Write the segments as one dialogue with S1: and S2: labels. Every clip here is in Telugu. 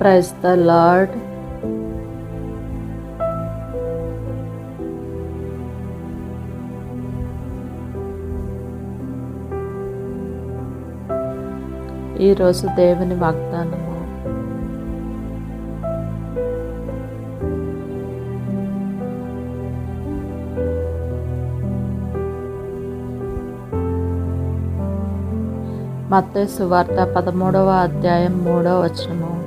S1: ప్రైజ్ ద లార్డ్ ఈరోజు దేవుని వాగ్దానము. మత్తే సువార్త పదమూడవ అధ్యాయం మూడవ వచనము.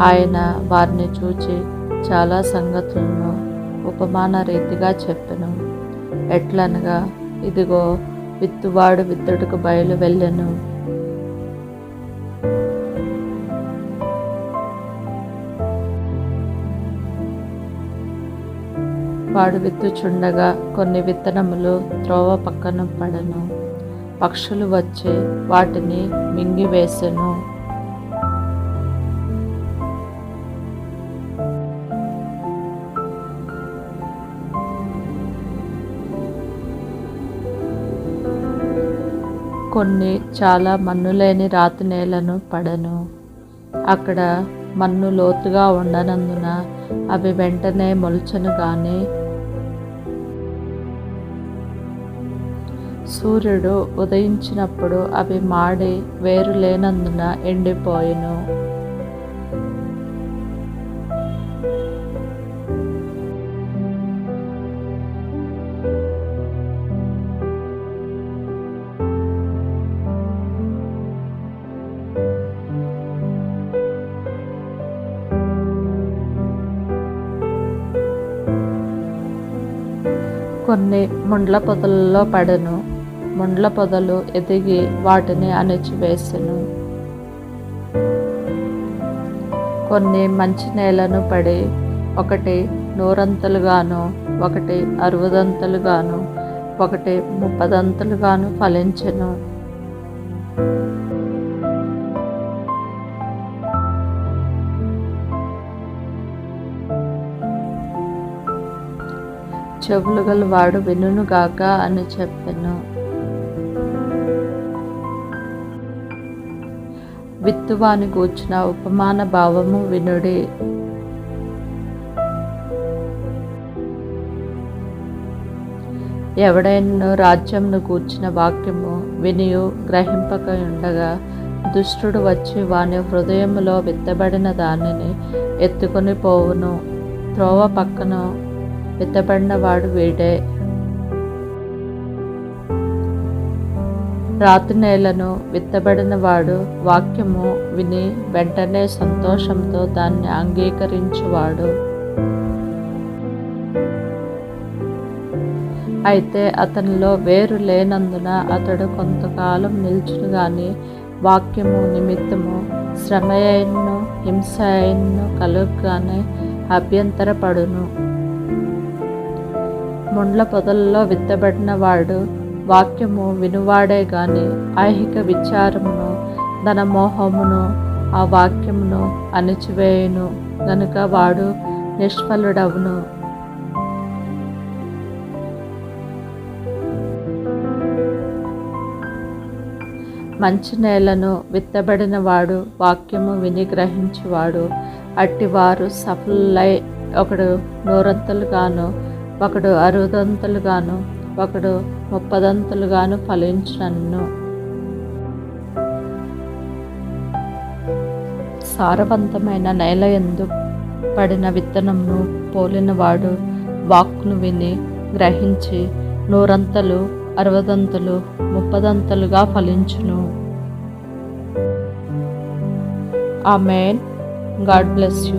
S1: ఆయన వారిని చూచి చాలా సంగతులను ఉపమాన రీతిగా చెప్పెను. ఎట్లనగా ఇదిగో విత్తువాడు విత్తుడుకు బయలు వెళ్ళెను. వాడు విత్తుచుండగా కొన్ని విత్తనములు త్రోవ పక్కన పడను. పక్షులు వచ్చి వాటిని మింగివేసెను. కొన్ని చాలా మన్నులేని రాతి నేలను పడను. అక్కడ మన్ను లోతుగా ఉండనందున అవి వెంటనే మొలచను కానీ సూర్యుడు ఉదయించినప్పుడు అవి మాడి వేరు లేనందున ఎండిపోయిను. కొన్ని ముండ్ల పొదలలో పడెను. ముండ్ల పొదలు ఎదిగి వాటిని అణిచివేసెను. కొన్ని మంచి నేలను పడి ఒకటి నూరంతలుగాను ఒకటి అరవదంతలుగాను ఒకటి ముప్పదంతలుగాను ఫలించెను. చెవులు గలవాడు వినుగాక అని చెప్పెను. విత్తువాని కూర్చున్న ఉపమాన భావము వినుడి. ఎవడైనా రాజ్యంను కూర్చిన వాక్యము వినియు గ్రహింపక ఉండగా దుష్టుడు వచ్చి వాని హృదయములో విత్తబడిన దానిని ఎత్తుకొని పోవును. త్రోవ పక్కన ఎత్తబడినవాడు వీడే రాతి నేలను విత్తబడినవాడు వాక్యము విని వెంటనే సంతోషంతో దాన్ని అంగీకరించువాడు. అయితే అతనిలో వేరు లేనందున అతడు కొంతకాలం నిల్చును గాని వాక్యము నిమిత్తము శ్రమ అయినను హింస అయినను కలుగుగానే అభ్యంతరపడును. ముండ్ల పొదల్లో విత్తబడిన వాడు వాక్యము వినువాడే గాని ఐహిక విచారమును ధన మోహమును ఆ వాక్యమును అణిచివేయును. గనుక వాడు నిష్ఫలుడవును. మంచి నేలను విత్తబడిన వాడు వాక్యము విని గ్రహించువాడు. అట్టివారు సఫలై ఒకడు నూరంతలుగాను ఒకడు అరుదంతలుగాను ఒకడు ముప్పదంతలుగాను ఫలించను సారవంతమైన నేల ఎందు పడిన విత్తనంను పోలినవాడు వాక్కును విని గ్రహించి నూరంతలు అరవదంతలు ముప్పదంతలుగా ఫలించును. Amen. God bless you.